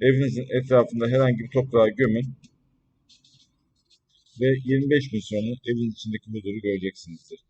Evinizin etrafında herhangi bir toprağa gömün ve 25 gün sonra evin içindeki huzuru göreceksinizdir.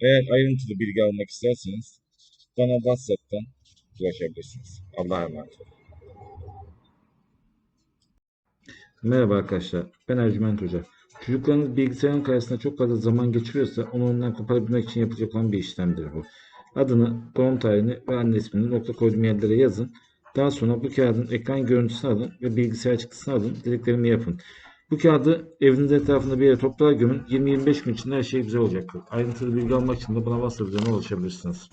Eğer ayrıntılı bilgi almak isterseniz bana WhatsApp'tan ulaşabilirsiniz. Allah'a emanet olun. Merhaba arkadaşlar, ben Ercüment Hoca. Çocuklarınız bilgisayarın karşısında çok fazla zaman geçiriyorsa onu ondan koparabilmek için yapılacak olan bir işlemdir bu. Adını, doğum tarihini ve anne ismini nokta koyduğum yerlere yazın. Daha sonra bu kağıdın ekran görüntüsünü alın ve bilgisayar çıktısını alın. Dediklerimi yapın. Bu kağıdı evinizin etrafında bir yere toprağa gömün. 20-25 gün içinde her şey güzel olacaktır. Ayrıntılı bilgi almak için de bana WhatsApp üzerinden ulaşabilirsiniz.